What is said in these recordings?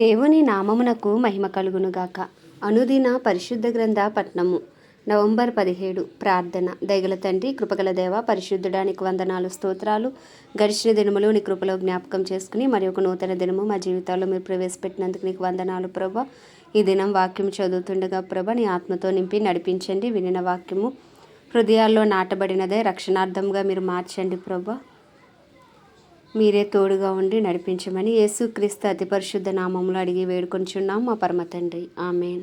దేవుని నామమునకు మహిమ కలుగునుగాక. అనుదిన పరిశుద్ధ గ్రంథ పట్నము నవంబర్ పదిహేడు ప్రార్థన. దయగల తండ్రి కృపగల దేవ పరిశుద్ధుడానికి వందనాలు స్తోత్రాలు. గడిచిన దినములు నీ కృపలో జ్ఞాపకం చేసుకుని మరి ఒక నూతన దినము మా జీవితాల్లో మీరు ప్రవేశపెట్టినందుకు నీకు వందనాలు ప్రభ. ఈ దినం వాక్యం చదువుతుండగా ప్రభ నీ ఆత్మతో నింపి నడిపించండి వినిన వాక్యము. హృదయాల్లో నాటబడినదే రక్షణార్థంగా మీరు మార్చండి ప్రభా. మీరే తోడుగా ఉండి నడిపించమని యేసుక్రీస్తు అతి పరిశుద్ధ నామములు అడిగి వేడుకొంచున్నాం మా పరమ తండ్రి. ఆమెన్.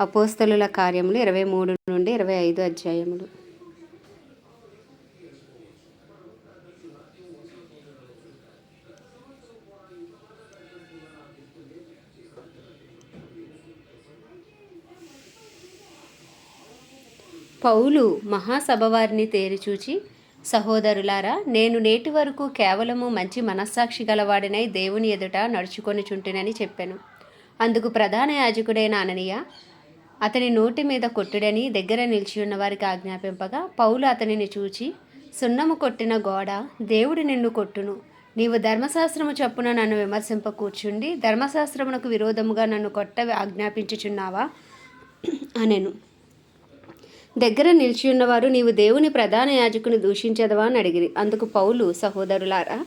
అపోస్తలుల కార్యములు ఇరవై మూడు నుండి ఇరవై ఐదు అధ్యాయములు. పౌలు మహాసభ వారిని తేరిచూచి సహోదరులారా నేను నేటి వరకు కేవలము మంచి మనస్సాక్షి గలవాడినై దేవుని ఎదుట నడుచుకొని చుంటినని చెప్పాను. అందుకు ప్రధాన యాజకుడైన అననీయ అతని నోటి మీద కొట్టుడని దగ్గర నిలిచి ఉన్న వారికి ఆజ్ఞాపింపగా పౌలు అతనిని చూచి సున్నము కొట్టిన గోడ దేవుడు నిన్ను కొట్టును. నీవు ధర్మశాస్త్రము చప్పున నన్ను విమర్శింప కూర్చుండి ధర్మశాస్త్రమునకు విరోధముగా నన్ను కొట్ట ఆజ్ఞాపించుచున్నావా? అనెను. దగ్గర నిలిచి ఉన్నవారు నీవు దేవుని ప్రధాన యాజకుని దూషించదవా అని అడిగిరి. అందుకు పౌలు సహోదరులారా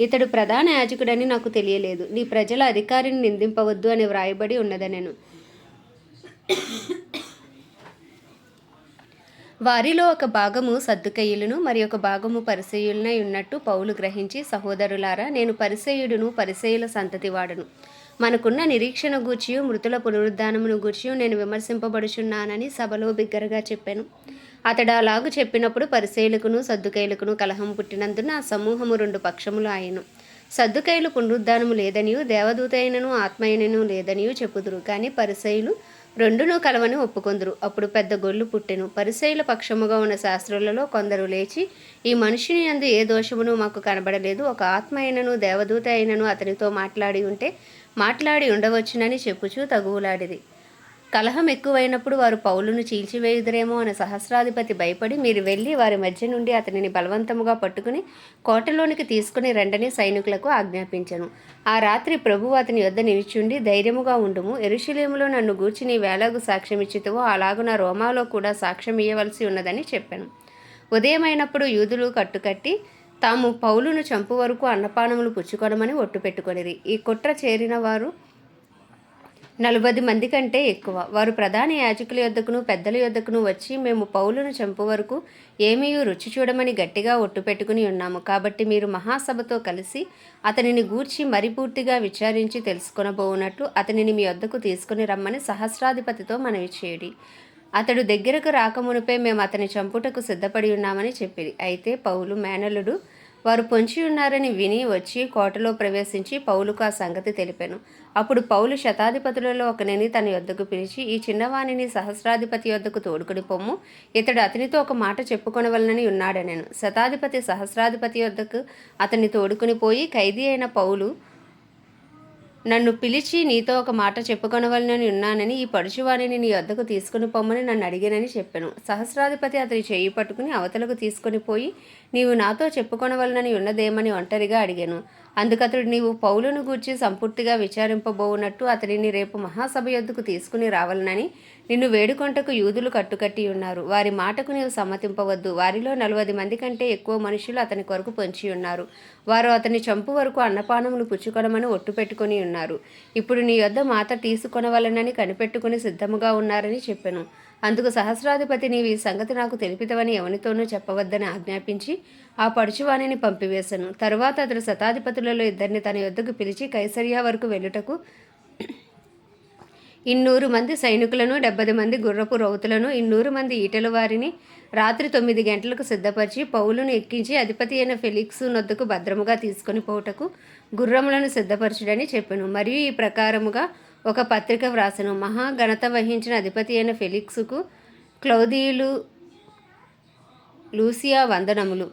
ఇతడు ప్రధాన యాజకుడని నాకు తెలియలేదు. నీ ప్రజల అధికారిని నిందింపవద్దు అని వ్రాయబడి ఉన్నదనెను. వారిలో ఒక భాగము సద్దుకయ్యులను మరి ఒక భాగము పరిసయులనై ఉన్నట్టు పౌలు గ్రహించి సహోదరులారా నేను పరిసయుడును పరిసయుల సంతతి వాడను మనకున్న నిరీక్షణ గూర్చియు మృతుల పునరుద్ధానమును గూర్చియు నేను విమర్శింపబడుచున్నానని సభలో బిగ్గరగా చెప్పాను. అతడు అలాగు చెప్పినప్పుడు పరిశైలకును సద్దుకైలకును కలహం పుట్టినందున సమూహము రెండు పక్షములు ఆయను సద్దుకైలు పునరుద్ధానము లేదనియు దేవదూత అయినను ఆత్మయనను లేదనియు చెప్పుదురు. కానీ పరిశైలు రెండును కలవని ఒప్పుకొందరు. అప్పుడు పెద్ద గొల్లు పుట్టెను. పరిశైల పక్షముగా ఉన్న శాస్త్రులలో కొందరు లేచి ఈ మనుషుని అందు ఏ దోషమును మాకు కనబడలేదు. ఒక ఆత్మ అయినను దేవదూత అయినను అతనితో మాట్లాడి ఉంటే మాట్లాడి ఉండవచ్చునని చెప్పుచూ తగువులాడిది కలహం ఎక్కువైనప్పుడు వారు పౌలును చీల్చివేయుదురేమో అని సహస్రాధిపతి భయపడి మీరు వెళ్ళి వారి మధ్య నుండి అతనిని బలవంతముగా పట్టుకుని కోటలోనికి తీసుకుని రండని సైనికులకు ఆజ్ఞాపించను. ఆ రాత్రి ప్రభు అతని యొద్ద నిలిచుండి ధైర్యముగా ఉండుము. ఎరుషులేములో నన్ను గూర్చి నీ వేలాగు సాక్ష్యమిచ్చితువో అలాగు నా రోమాలో కూడా సాక్ష్యం ఇయ్యవలసి ఉన్నదని చెప్పాను. ఉదయమైనప్పుడు యూదులు కట్టుకట్టి తాము పౌలును చంపు వరకు అన్నపానములు పుచ్చుకొనమని ఒట్టు పెట్టుకొనిరి. ఈ కుట్ర చేరిన వారు నలభై మంది కంటే ఎక్కువ. వారు ప్రధాన యాజకుల యొద్దకును పెద్దల యొద్దకును వచ్చి మేము పౌలును చంపు వరకు ఏమీ రుచి చూడమని గట్టిగా ఒట్టు పెట్టుకుని ఉన్నాము. కాబట్టి మీరు మహాసభతో కలిసి అతనిని గూర్చి మరి పూర్తిగా విచారించి తెలుసుకొనబోనట్లు అతనిని మీ వద్దకు తీసుకుని రమ్మని సహస్రాధిపతితో మనవి చేయడి. అతడు దగ్గరకు రాకమునిపై మేము అతని చంపుటకు సిద్ధపడి ఉన్నామని చెప్పిరి. అయితే పౌలు మేనలుడు వారు పొంచి ఉన్నారని విని వచ్చి కోటలో ప్రవేశించి పౌలుకు ఆ సంగతి తెలిపాను. అప్పుడు పౌలు శతాధిపతులలో ఒకనిని తన యొద్దకు పిలిచి ఈ చిన్నవాణిని సహస్రాధిపతి యొద్దకు తోడుకుని పొమ్ము. ఇతడు అతనితో ఒక మాట చెప్పుకొనవలనని ఉన్నాడనేను. శతాధిపతి సహస్రాధిపతి యొద్దకు అతన్ని తోడుకుని పోయి ఖైదీ అయిన పౌలు నన్ను పిలిచి నీతో ఒక మాట చెప్పుకొనవలనని ఉన్నానని ఈ పడుచువాణిని నీ వద్దకు తీసుకుని పొమ్మని నన్ను అడిగానని చెప్పాను. సహస్రాధిపతి అతని చేయి పట్టుకుని అవతలకు తీసుకొని పోయి నీవు నాతో చెప్పుకొనవలనని ఉన్నదేమని ఒంటరిగా అడిగాను. అందుకతడు నీవు పౌలును గూర్చి సంపూర్తిగా విచారింపబోవునట్టు అతనిని రేపు మహాసభ యొద్దకు తీసుకుని రావాలనని నిన్ను వేడుకొంటకు యూదులు కట్టుకట్టి ఉన్నారు. వారి మాటకు నీవు సమ్మతింపవద్దు. వారిలో నలభై మంది కంటే ఎక్కువ మనుషులు అతని కొరకు పొంచి ఉన్నారు. వారు అతని చంపు వరకు అన్నపానములు పుచ్చుకొనమని ఒట్టు పెట్టుకుని ఉన్నారు. ఇప్పుడు నీ యొద్ద మాత తీసుకొనవలనని కనిపెట్టుకుని సిద్ధముగా ఉన్నారని చెప్పాను. అందుకు సహస్రాధిపతి నీవి ఈ సంగతి నాకు తెలిపితవని ఎవనితోనూ చెప్పవద్దని ఆజ్ఞాపించి ఆ పడుచువాణిని పంపివేశాను. తరువాత అతడు శతాధిపతులలో ఇద్దరిని తన యొద్దకు పిలిచి కైసరియా వరకు వెళ్ళుటకు ఇన్నూరు మంది సైనికులను డెబ్బై మంది గుర్రపు రౌతులను ఇన్నూరు మంది ఈటల వారిని రాత్రి తొమ్మిది గంటలకు సిద్ధపరిచి పౌలును ఎక్కించి అధిపతి అయిన ఫెలిక్స్ నొద్దుకు భద్రముగా తీసుకొని పోవుటకు గుర్రములను సిద్ధపరచుడని చెప్పాను. మరియు ఈ ప్రకారముగా ఒక పత్రిక వ్రాసను. మహాఘనత వహించిన అధిపతి అయిన ఫెలిక్స్కు క్లౌదీయులు లూసియా వందనములు.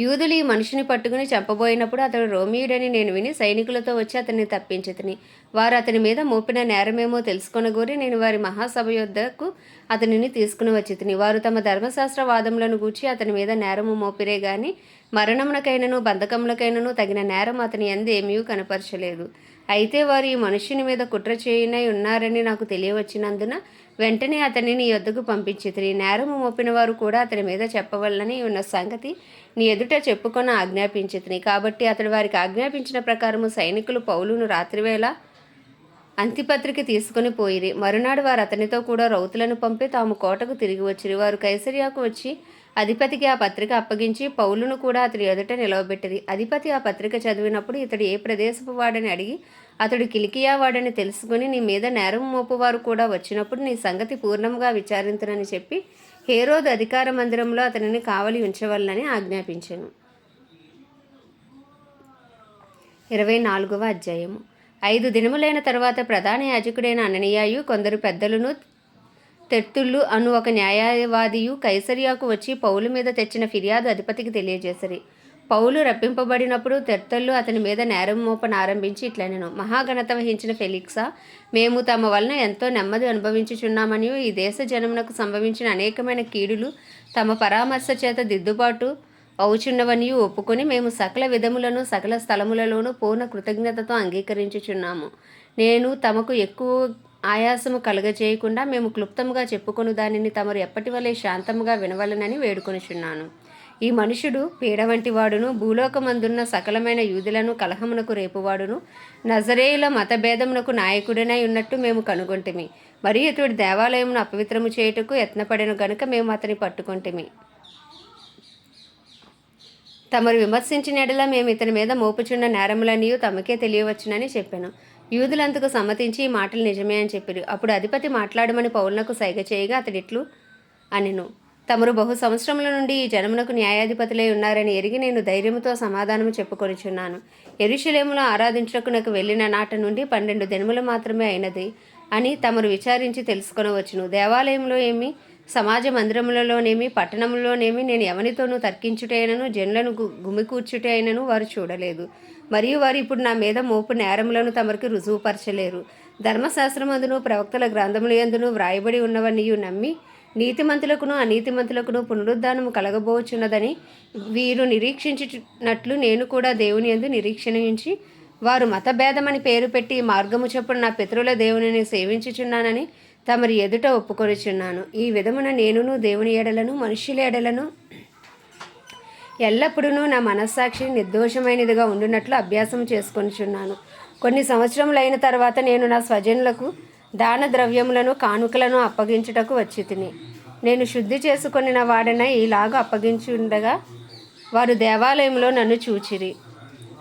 యూదులు ఈ మనిషిని పట్టుకుని చంపబోయినప్పుడు అతడు రోమియుడని నేను విని సైనికులతో వచ్చి అతన్ని తప్పించితిని. వారు అతని మీద మోపిన నేరమేమో తెలుసుకొనగోరి నేను వారి మహాసభ యొద్దకు అతనిని తీసుకుని వచ్చి వారు తమ ధర్మశాస్త్ర వాదములను గూర్చి అతని మీద నేరము మోపిరే గాని మరణమునకైనను బంధకములకైనను తగిన నేరం అతని ఎందు ఏమీ కనపరచలేదు. అయితే వారు ఈ మనుష్యుని మీద కుట్ర చేయనై ఉన్నారని నాకు తెలియవచ్చినందున వెంటనే అతన్ని నీ యొద్దకు పంపించితిరి. నేరము మోపిన వారు కూడా అతని మీద చెప్పవల్లని ఉన్న సంగతి నీ ఎదుట చెప్పుకొని ఆజ్ఞాపించితిని కాబట్టి అతడు వారికి ఆజ్ఞాపించిన ప్రకారము సైనికులు పౌలును రాత్రివేళ అంతిపత్రిక తీసుకుని పోయిరి. మరునాడు వారు అతనితో కూడా రౌతులను పంపి తాము కోటకు తిరిగి వచ్చిరి. వారు కైసరియాకు వచ్చి అధిపతికి ఆ పత్రిక అప్పగించి పౌలును కూడా అతడి ఎదుట నిలవబెట్టిరి. అధిపతి ఆ పత్రిక చదివినప్పుడు ఇతడు ఏ ప్రదేశపు వాడని అడిగి అతడు కిలికియా వాడని తెలుసుకుని నీ మీద నేరం మోపువారు కూడా వచ్చినప్పుడు నీ సంగతి పూర్ణంగా విచారించునని చెప్పి హేరోద్ అధికార మందిరంలో అతనిని కావలి ఉంచవలనని ఆజ్ఞాపించాను. ఇరవై నాలుగవ అధ్యాయము. ఐదు దినములైన తర్వాత ప్రధాన యాజకుడైన అననీయాయు కొందరు పెద్దలను తెర్తుళ్ళు అను ఒక న్యాయవాదియు కైసరియాకు వచ్చి పౌలు మీద తెచ్చిన ఫిర్యాదు అధిపతికి తెలియజేసరి. పౌలు రప్పింపబడినప్పుడు తెర్తళ్ళు అతని మీద నేరం మోపనారంభించి ఇట్లనెను. మహాఘనత వహించిన ఫెలిక్సా మేము తమ వలన ఎంతో నెమ్మది అనుభవించుచున్నామని ఈ దేశ జనమునకు సంభవించిన అనేకమైన కీడులు తమ పరామర్శ చేత దిద్దుబాటు అవుచున్నవని ఒప్పుకొని మేము సకల విధములను సకల స్థలములలోనూ పూర్ణ కృతజ్ఞతతో అంగీకరించుచున్నాము. నేను తమకు ఎక్కువ ఆయాసము కలగజేయకుండా మేము క్లుప్తముగా చెప్పుకొని దానిని తమరు ఎప్పటి వలె శాంతముగా వినవలనని వేడుకొనుచున్నాను. ఈ మనుషుడు పీడ వంటివాడును భూలోకమందున్న సకలమైన యూదులను కలహమునకు రేపువాడును. నజరేయుల మతభేదమునకు నాయకుడనై ఉన్నట్టు మేము కనుగొంటిమి. మరియు ఇతడు దేవాలయమును అపవిత్రము చేయుటకు యత్నపడెను గనుక మేము అతని పట్టుకొంటిమి. తమరు విమర్శించిన ఎడల మేము ఇతని మీద మోపుచున్న నేరములనియు తమకే తెలియవచ్చునని చెప్పాను. యూదులంతకు సమ్మతించి ఈ మాటలు నిజమే అని చెప్పారు. అప్పుడు అధిపతి మాట్లాడమని పౌరులకు సైగ చేయగా అతడిట్లు అనెను. తమరు బహు సంవత్సరముల నుండి ఈ జనమునకు న్యాయాధిపతులై ఉన్నారని ఎరిగి నేను ధైర్యముతో సమాధానము చెప్పుకొనిచున్నాను. ఎరుశలేములో ఆరాధించుటకు నాకు వెళ్ళిన నాట నుండి పన్నెండు దినములు మాత్రమే అయినది అని తమరు విచారించి తెలుసుకొనవచ్చును. దేవాలయంలో ఏమి సమాజ మందిరములలోనేమి పట్టణములోనేమి నేను ఎవరితోనూ తర్కించుటైనను జనులను గుమికూర్చుటే అయినను వారు చూడలేదు. మరియు వారు ఇప్పుడు నా మీద మోపు నేరములను తమరికి రుజువుపరచలేరు. ధర్మశాస్త్రమందును ప్రవక్తల గ్రంథముల యందును వ్రాయబడి ఉన్నవన్నీ నమ్మి నీతిమంతులకును అనీతిమంతులకును పునరుద్ధానము కలగబోచున్నదని వీరు నిరీక్షించినట్లు నేను కూడా దేవుని యందు నిరీక్షించి వారు మతభేదమని పేరు పెట్టి మార్గము చొప్పున నా పితరుల దేవునిని సేవించుచున్నానని తమరి ఎదుట ఒప్పుకొనిచున్నాను. ఈ విధమున నేనును దేవుని ఎడలను మనుష్యుల ఎడలను ఎల్లప్పుడూ నా మనస్సాక్షి నిర్దోషమైనదిగా ఉండునట్లు అభ్యాసం చేసుకొనిచున్నాను. కొన్ని సంవత్సరములైన తర్వాత నేను నా స్వజనులకు దాన ద్రవ్యములను కానుకలను అప్పగించుటకు వచ్చి తిని. నేను శుద్ధి చేసుకొనిన వాడన ఇలాగ అప్పగించి ఉండగా వారు దేవాలయంలో నన్ను చూచిరి.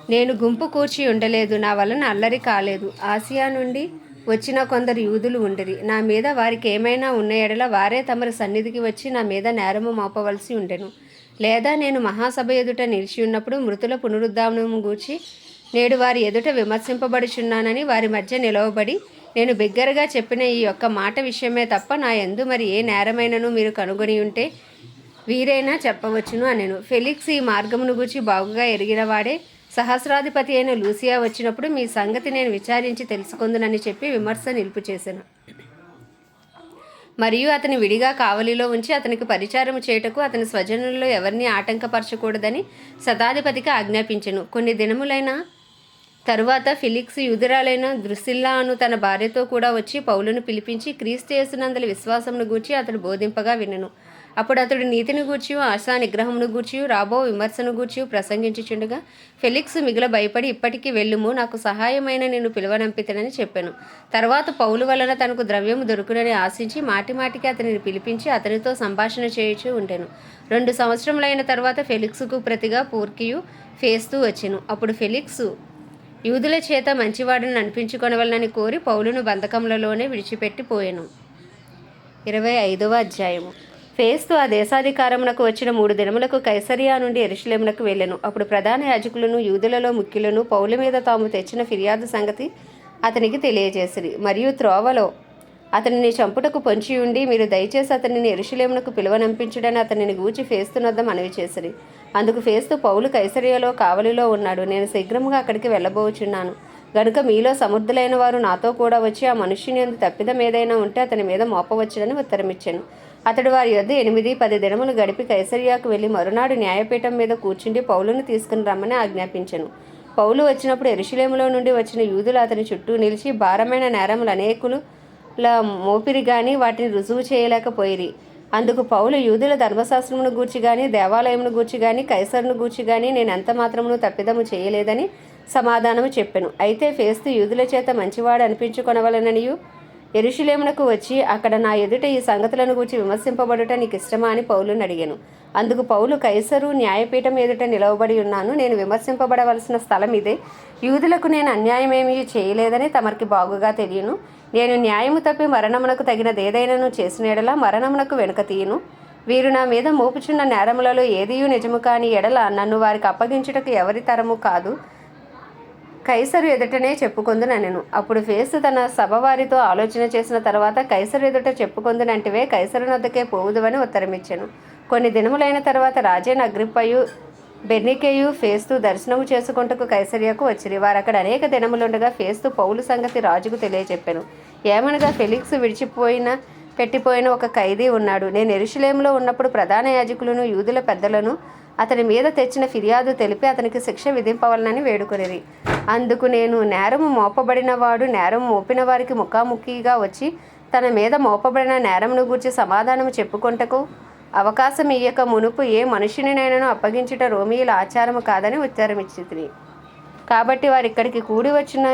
నేను గుంపు కూర్చి ఉండలేదు నా వలన అల్లరి కాలేదు. ఆసియా నుండి వచ్చిన కొందరు యూదులు ఉండిరి. నా మీద వారికి ఏమైనా ఉన్న ఎడల వారే తమరి సన్నిధికి వచ్చి నా మీద నేరము మోపవలసి ఉండెను. లేదా నేను మహాసభ ఎదుట నిలిచి ఉన్నప్పుడు మృతుల పునరుద్ధానము గూర్చి నేడు వారి ఎదుట విమర్శింపబడుచున్నానని వారి మధ్య నిలవబడి నేను బిగ్గరగా చెప్పిన ఈ యొక్క మాట విషయమే తప్ప నా ఎందు మరి ఏ నేరమైనను మీరు కనుగొని ఉంటే వీరైనా చెప్పవచ్చును అనెను. ఫెలిక్స్ ఈ మార్గమును గూర్చి బాగుగా ఎరిగిన వాడే. సహస్రాధిపతి అయిన లూసియా వచ్చినప్పుడు మీ సంగతి నేను విచారించి తెలుసుకుందునని చెప్పి విమర్శ నిలుపు చేశాను మరియు అతని విడిగా కావలిలో ఉంచి అతనికి పరిచారం చేయుటకు అతని స్వజనుల్లో ఎవరిని ఆటంకపరచకూడదని శతాధిపతికి ఆజ్ఞాపించను. కొన్ని దినములైన తరువాత ఫిలిక్స్ యుధురాలైన దృసిల్లా అను తన భార్యతో కూడా వచ్చి పౌలను పిలిపించి క్రీస్తు యేసునందలి విశ్వాసమును గూర్చి అతడు బోధింపగా వినను. అప్పుడు అతడు నీతిని గూర్చి ఆశా నిగ్రహమును గూర్చి రాబో విమర్శను గూర్చి ప్రసంగించుచుండగా ఫెలిక్స్ మిగిల భయపడి ఇప్పటికీ వెళ్ళుము నాకు సహాయమైన నేను పిలువనంపితనని చెప్పాను. తర్వాత పౌలు వలన తనకు ద్రవ్యము దొరుకునని ఆశించి మాటి మాటికి అతనిని పిలిపించి అతనితో సంభాషణ చేయుచూ ఉండెను. రెండు సంవత్సరములైన తర్వాత ఫెలిక్స్కు ప్రతిగా పూర్కియు ఫేస్తూ వచ్చెను. అప్పుడు ఫెలిక్స్ యూదుల చేత మంచివాడని అనిపించుకొనవలనని కోరి పౌలును బంధకములలోనే విడిచిపెట్టిపోయాను ఇరవై ఐదవ అధ్యాయము. ఫేస్తు ఆ దేశాధికారమునకు వచ్చిన మూడు దినములకు కైసరియా నుండి ఎరుషులేమునకు వెళ్ళెను. అప్పుడు ప్రధాన యాజకులను యూదులలో ముఖ్యులను పౌలు మీద తాము తెచ్చిన ఫిర్యాదు సంగతి అతనికి తెలియజేసిరి. మరియు త్రోవలో అతనిని చంపుటకు పొంచి ఉండి మీరు దయచేసి అతనిని ఎరుషులేమునకు పిలువనంపించుడని అతనిని గూచి ఫేస్తునొద్ద మనవి చేసిరి. అందుకు ఫేస్తూ పౌలు కైసరియలో కావలిలో ఉన్నాడు. నేను శీఘ్రంగా అక్కడికి వెళ్ళబోచున్నాను. గనుక మీలో సమర్థులైన వారు నాతో కూడా వచ్చి ఆ మనుష్యుని ఎందు తప్పిదం ఏదైనా ఉంటే అతని మీద మోపవచ్చునని ఉత్తరమిచ్చాను. అతడు వారి యొద్ద ఎనిమిది పది దినములు గడిపి కైసరియాకు వెళ్ళి మరునాడు న్యాయపీఠం మీద కూర్చుండి పౌలును తీసుకుని రమ్మని ఆజ్ఞాపించాను. పౌలు వచ్చినప్పుడు ఎరుషులేములో నుండి వచ్చిన యూదులు అతని చుట్టూ నిలిచి భారమైన నేరములు అనేకులు మోపిరి కానీ వాటిని రుజువు చేయలేకపోయిరి. అందుకు పౌలు యూదుల ధర్మశాస్త్రమును గూర్చి కానీ దేవాలయమును గూర్చి కానీ కైసరును గూర్చి కానీ నేను ఎంత మాత్రమును తప్పిదము చేయలేదని సమాధానము చెప్పెను. అయితే ఫేస్తు యూదుల చేత మంచివాడు అనిపించుకొనవలననియు? ఎరుషులేమునకు వచ్చి అక్కడ నా ఎదుట ఈ సంగతులను గూర్చి విమర్శింపబడుట నీకు ఇష్టమా అని పౌలును అడిగాను. అందుకు పౌలు కైసరు న్యాయపీఠం ఎదుట నిలవబడి ఉన్నాను. నేను విమర్శింపబడవలసిన స్థలం ఇదే యూదులకు నేను అన్యాయమేమీ చేయలేదని తమరికి బాగుగా తెలియను. నేను న్యాయము తప్పి మరణమునకు తగినదేదైనను చేసిన ఎడల మరణమునకు వెనుక తీయను. వీరు నా మీద మోపుచున్న నేరములలో ఏదియూ నిజము కాని ఎడల నన్ను వారికి అప్పగించుటకు ఎవరి తరము కాదు. కైసరు ఎదుటనే చెప్పుకొందునెను అప్పుడు ఫేసు తన సభవారితో ఆలోచన చేసిన తర్వాత కైసరు ఎదుట చెప్పుకొందునంటివే కైసరు నొద్దకే పోవుదువని ఉత్తరమిచ్చాను. కొన్ని దినములైన తర్వాత రాజైన అగ్రిప్పయు బెర్నికేయు ఫేస్తూ దర్శనము చేసుకుంటకు కైసరియకు వచ్చిరి. వారు అక్కడ అనేక దినములుండగా ఫేస్తూ పౌలు సంగతి రాజుకు తెలియజెప్పాను ఏమనగా ఫెలిక్స్ విడిచిపోయిన పెట్టిపోయిన ఒక ఖైదీ ఉన్నాడు. నేను ఎరుషులేములో ఉన్నప్పుడు ప్రధాన యాజకులను యూదుల పెద్దలను అతని మీద తెచ్చిన ఫిర్యాదు తెలిపి అతనికి శిక్ష విధింపవలనని వేడుకొనిరి. అందుకు నేను నేరము మోపబడిన వాడు నేరం మోపిన వారికి ముఖాముఖిగా వచ్చి తన మీద మోపబడిన నేరమును గూర్చి సమాధానము చెప్పుకొంటకు అవకాశం ఇయ్యక మునుపు ఏ మనుషునినైనాను అప్పగించుట రోమియుల ఆచారము కాదని ఉత్తరమిచ్చి కాబట్టి వారు ఇక్కడికి కూడి వచ్చిన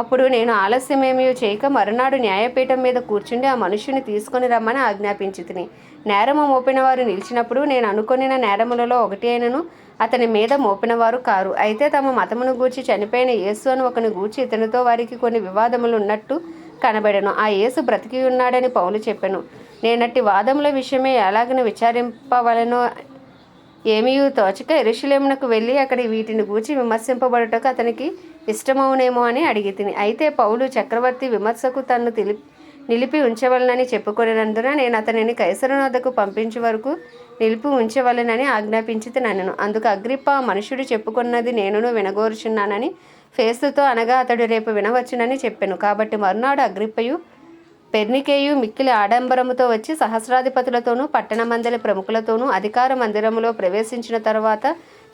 అప్పుడు నేను ఆలస్యమేమీ చేయక మరునాడు న్యాయపీఠం మీద కూర్చుండి ఆ మనుషుని తీసుకొని రమ్మని ఆజ్ఞాపించితిని. నేరము మోపిన వారు నిలిచినప్పుడు నేను అనుకొనిన నేరములలో ఒకటి అయినను అతని మీద మోపినవారు కారు. అయితే తమ మతమును గూర్చి చనిపోయిన యేసు అని ఒకని గూర్చి ఇతనితో వారికి కొన్ని వివాదములు ఉన్నట్టు కనబడను. ఆ యేసు బ్రతికి ఉన్నాడని పౌలు చెప్పాను. నేనట్టి వాదముల విషయమే ఎలాగని విచారింపవలనో ఏమీ తోచక ఎరుషులేమునకు వెళ్ళి అక్కడి వీటిని గూర్చి విమర్శింపబడుటకు అతనికి ఇష్టమవునేమో అని అడిగి తిని అయితే పౌలు చక్రవర్తి విమర్శకు తన్ను తిలి నిలిపి ఉంచవలనని చెప్పుకొనినందున నేను అతనిని కైసరు పంపించే వరకు నిలిపి ఉంచవలనని ఆజ్ఞాపించి నన్ను అందుకు అగ్రిప్ప మనుషుడు చెప్పుకున్నది నేనును వినగోరుచున్నానని ఫేసుతో అనగా అతడు రేపు వినవచ్చునని చెప్పాను. కాబట్టి మరునాడు అగ్రిప్పయు పెర్నికేయు మిక్కిలి ఆడంబరముతో వచ్చి సహస్రాధిపతులతోనూ పట్టణ మందలి ప్రముఖులతోనూ అధికార మందిరములో ప్రవేశించిన తర్వాత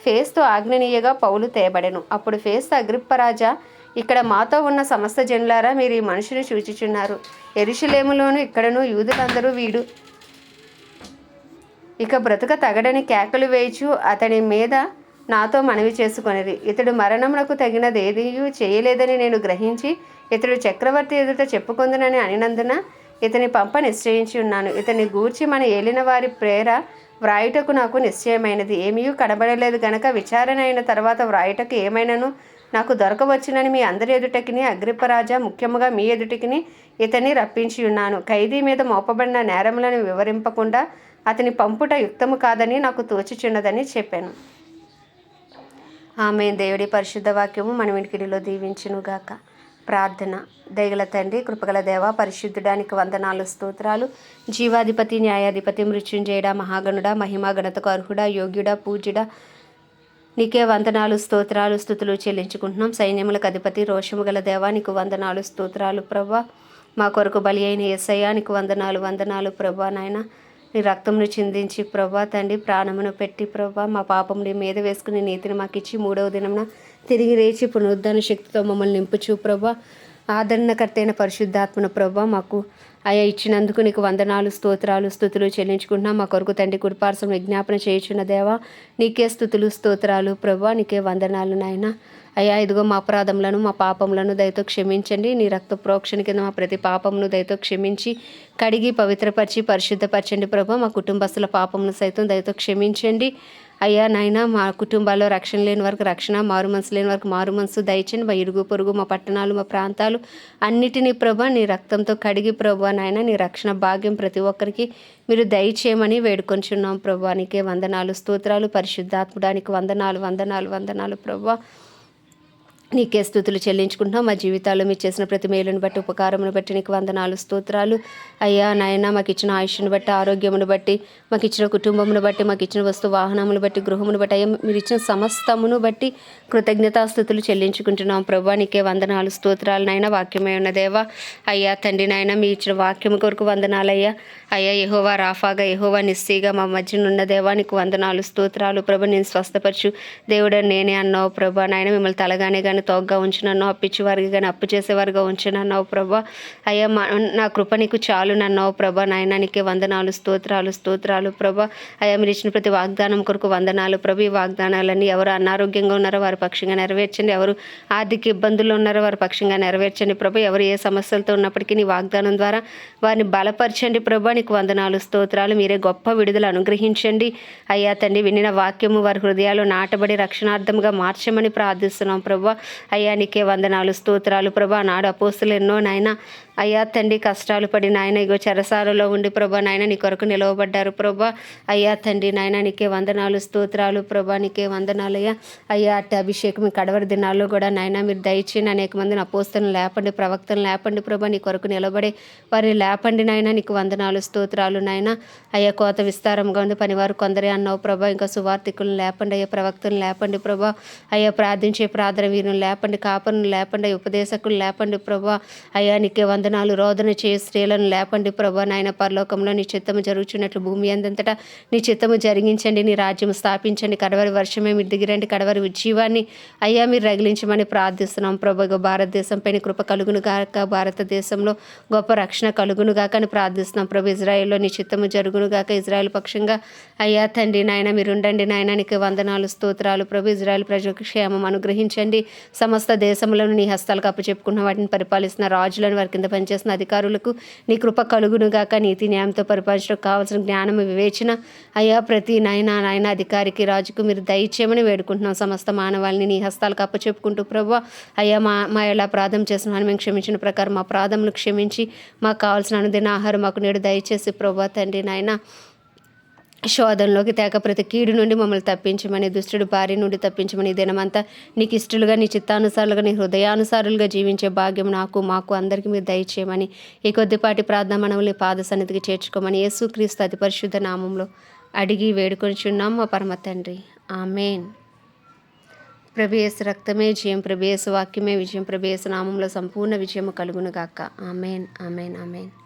ఫేస్తో ఆగ్నేయగా పౌలు తేబడెను. అప్పుడు ఫేస్తు అగ్రిప్పరాజా ఇక్కడ మాతో ఉన్న సమస్త జనులారా మీరు ఈ మనుషుని సూచిచున్నారు. ఎరుషులేములోను ఇక్కడను యూదులందరూ వీడు. ఇక బ్రతుక తగడని కేకలు వేయచు అతని మీద నాతో మనవి చేసుకొనిది ఇతడు మరణమునకు తగినదేదీ చేయలేదని నేను గ్రహించి ఇతడు చక్రవర్తి ఎదుట చెప్పుకొందునని అనినందున ఇతని పంప నిశ్చయించి ఉన్నాను. ఇతని గూర్చి మన ఏలిన వారి ప్రేర వ్రాయుటకు నాకు నిశ్చయమైనది. ఏమీ కనబడలేదు గనక విచారణ అయిన తర్వాత వ్రాయుటకు ఏమైనను నాకు దొరకవచ్చునని మీ అందరి ఎదుటకిని అగ్రిపరాజా ముఖ్యముగా మీ ఎదుటికిని ఇతన్ని రప్పించి ఉన్నాను. ఖైదీ మీద మోపబడిన నేరములను వివరింపకుండా అతని పంపుట యుక్తము కాదని నాకు తోచిచున్నదని చెప్పాను. ఆమె దేవుడి పరిశుద్ధ వాక్యము మన వినికిడిలో దీవించునుగాక. ప్రార్థన. దయగల తండ్రి కృపగల దేవ పరిశుద్ధుడానికి వందనాలు స్తోత్రాలు. జీవాధిపతి న్యాయాధిపతి మృత్యుంజయుడ మహాగణుడ మహిమా గణతకు అర్హుడ యోగ్యుడ పూజ్యుడ నీకే వందనాలు స్తోత్రాలు స్థుతులు చెల్లించుకుంటున్నాం. సైన్యములకు అధిపతి రోషము గల దేవా నీకు వందనాలు స్తోత్రాలు ప్రభా మా కొరకు బలి అయిన ఎస్ఐయా నీకు వందనాలు వందనాలు ప్రభా నాయన. నీ రక్తమును చిందించి ప్రభా తండ్రి ప్రాణమును పెట్టి ప్రభా మా పాపముని మీద వేసుకుని నీతిని మాకు ఇచ్చి మూడవ దినమున తిరిగి లేచి పునరుద్ధాన శక్తితో మమ్మల్ని నింపుచు ప్రభా. ఆదరణకర్త అయిన పరిశుద్ధాత్మను ప్రభా మాకు అయా ఇచ్చినందుకు నీకు వందనాలు స్తోత్రాలు స్థుతులు చెల్లించుకుంటున్నా. మా కొరకు తండ్రి కుడిపార్శ్వం విజ్ఞాపన చేయుచున్న దేవా నీకే స్థుతులు స్తోత్రాలు ప్రభా నీకే వందనాలు నాయన. అయ్యా ఇదిగో మా అపరాధములను మా పాపములను దయతో క్షమించండి. నీ రక్త ప్రోక్షణ కింద మా ప్రతి పాపమును దయతో క్షమించి కడిగి పవిత్రపరిచి పరిశుద్ధపరచండి ప్రభా. మా కుటుంబస్తుల పాపమును సైతం దయతో క్షమించండి. అయ్యా నాయన మా కుటుంబాల్లో రక్షణ లేని వరకు రక్షణ మారు మనసు లేని వరకు మారు మనసు దయచండి మా ఇరుగు పొరుగు మా పట్టణాలు మా ప్రాంతాలు అన్నిటినీ ప్రభా నీ రక్తంతో కడిగి ప్రభా నాయన నీ రక్షణ భాగ్యం ప్రతి ఒక్కరికి మీరు దయచేయమని వేడుకొంచున్నాం ప్రభా. నీకే వందనాలు స్తోత్రాలు పరిశుద్ధాత్ముడానికి వందనాలు వందనాలు వందనాలు ప్రభా. నీకే స్థుతులు చెల్లించుకుంటున్నాం. మా జీవితాల్లో మీరు చేసిన ప్రతి మేలును బట్టి ఉపకారమును బట్టి నీకు వందనాలు స్తోత్రాలు. అయ్యా నాయన మాకు ఇచ్చిన ఆయుష్ను బట్టి ఆరోగ్యమును బట్టి మాకు ఇచ్చిన కుటుంబమును బట్టి మాకు ఇచ్చిన వస్తు వాహనమును బట్టి గృహమును బట్టి అయ్యా మీరు ఇచ్చిన సమస్తమును బట్టి కృతజ్ఞతాస్థుతులు చెల్లించుకుంటున్నాం. ప్రభా నీకే వందనాలు స్తోత్రాలు నాయన వాక్యమే ఉన్న దేవా. అయ్యా తండ్రి నాయన మీ ఇచ్చిన వాక్యము కొరకు వందనాలయ్యా. అయ్యా యహోవా రాఫాగా యహోవా నిస్సీగా మా మధ్యన ఉన్న దేవా నీకు వందనాలు స్తోత్రాలు. ప్రభ నేను స్వస్థపరచు. దేవుడు నేనే అన్నావు. ప్రభా నాయన మిమ్మల్ని తలగానే కానీ తోగ్గా ఉంచునన్నావు అప్పిచ్చేవారికి కానీ అప్పు చేసేవారిగా ఉంచునన్నావు ప్రభా. అయ్యా మా నా కృప నీకు చాలు నన్నావు ప్రభా. నాయన నీకే వందనాలు స్తోత్రాలు స్తోత్రాలు ప్రభా. అయ్యా మీరు ఇచ్చిన ప్రతి వాగ్దానం కొరకు వందనాలు ప్రభు. ఈ వాగ్దానాలన్నీ ఎవరు అనారోగ్యంగా ఉన్నారో వారి పక్షంగా నెరవేర్చండి. ఎవరు ఆర్థిక ఇబ్బందుల్లో ఉన్నారో వారి పక్షంగా నెరవేర్చండి ప్రభు. ఎవరు ఏ సమస్యలతో ఉన్నప్పటికీ నీ వాగ్దానం ద్వారా వారిని బలపరచండి ప్రభా. నీకు వందనాలు స్తోత్రాలు మీరే గొప్ప విడుదల అనుగ్రహించండి. అయ్యా తండ్రి వినిన వాక్యము వారి హృదయాలు నాటబడి రక్షణార్థంగా మార్చమని ప్రార్థిస్తున్నాం ప్రభా. అయ్యా నీకే వందనాలు స్తోత్రాలు. ప్రభా నాడు అపోస్తులు ఎన్నో నాయన. అయ్యా తండ్రి కష్టాలు పడి నాయన ఇగో చెరసాలలో ఉండి ప్రభా నాయన నీ కొరకు నిలవబడ్డారు ప్రభా. అయ్యా తండ్రి నాయన నీకే వందనాలు స్తోత్రాలు ప్రభా నీకే వందనాలు అయ్యా. అయ్యా అట్టి అభిషేకం కడవరి దినాల్లో కూడా నాయన మీరు దయచేయండి అనేక మందిని అపోస్తులను లేపండి ప్రవక్తలను లేపండి ప్రభా నీ కొరకు నిలబడే వారిని లేపండి నాయన నీకు వందనాలు స్తోత్రాలు నాయన. అయ్యా కోత విస్తారంగా ఉంది పనివారు కొందరే అన్నావు ప్రభా ఇంకా సువార్థికులను లేపండి అయ్యా ప్రవక్తలను లేపండి ప్రభా. అయ్యా ప్రార్థించే ప్రార్థన వీరుని లేపండి కాపరును లేపండి ఉపదేశకులు లేపండి ప్రభా. అయ్యా నీకే వందనాలు రోదన చేయ స్త్రీలను లేపండి ప్రభా. నాయన పరలోకంలో నీ చిత్తము జరుగుచున్నట్లు భూమి అందంతటా నీ చిత్తము జరిగించండి నీ రాజ్యం స్థాపించండి. కడవరి వర్షమే మీరు దిగిరండి కడవరి ఉజ్జీవాన్ని అయ్యా మీరు రగిలించమని ప్రార్థిస్తున్నాం ప్రభు. ఇగో భారతదేశంపై కృప కలుగును గాక భారతదేశంలో గొప్ప రక్షణ కలుగును గాక అని ప్రార్థిస్తున్నాం ప్రభు. ఇజ్రాయెల్లో నీ చిత్తము జరుగును గాక ఇజ్రాయెల్ పక్షంగా. అయ్యా తండ్రి నాయన మీరుండండి నాయన నీకు వందనాలు స్తోత్రాలు ప్రభు. ఇజ్రాయెల్ ప్రజలకు క్షేమం అనుగ్రహించండి. సమస్త దేశములను నీ హస్తాలకు అప్పచెప్పుకున్న వాటిని పరిపాలిస్తున్న రాజులను వారి కింద పనిచేసిన అధికారులకు నీ కృప కలుగునుగాక. నీతి న్యాయంతో పరిపాలించడం కావాల్సిన జ్ఞానం వివేచన. అయ్యా ప్రతి నాయన నాయన అధికారికి రాజుకు మీరు దయచేయమని వేడుకుంటున్నాం. సమస్త మానవాళిని నీ హస్తాలకు అప్పచెప్పుకుంటూ ప్రభు అయ్యా మా మా ఎలా ప్రార్థన చేసిన మేము క్షమించిన ప్రకారం మా ప్రాధములు క్షమించి మాకు కావాల్సిన అనుదిన ఆహారం మాకు నేడు దయచేసి ప్రభు తండ్రి నాయన. శోధనలోకి తేక ప్రతి కీడు నుండి మమ్మల్ని తప్పించమని దుష్టుడు భార్య నుండి తప్పించమని దినమంతా నీకు ఇష్టలుగా నీ చిత్తానుసారులుగా నీ హృదయానుసారులుగా జీవించే భాగ్యం నాకు మాకు అందరికీ మీరు దయచేయమని ఈ కొద్దిపాటి ప్రార్థన మనల్ని పాద సన్నిధికి చేర్చుకోమని యేసుక్రీస్తు అతి పరిశుద్ధ నామంలో అడిగి వేడుకొనిచున్నాం మా పరమ తండ్రి. ఆమెన్. ప్రభేసు రక్తమే జయం ప్రభేసు వాక్యమే విజయం ప్రభేసు నామంలో సంపూర్ణ విజయం కలుగునుగాక. Amen amen amen.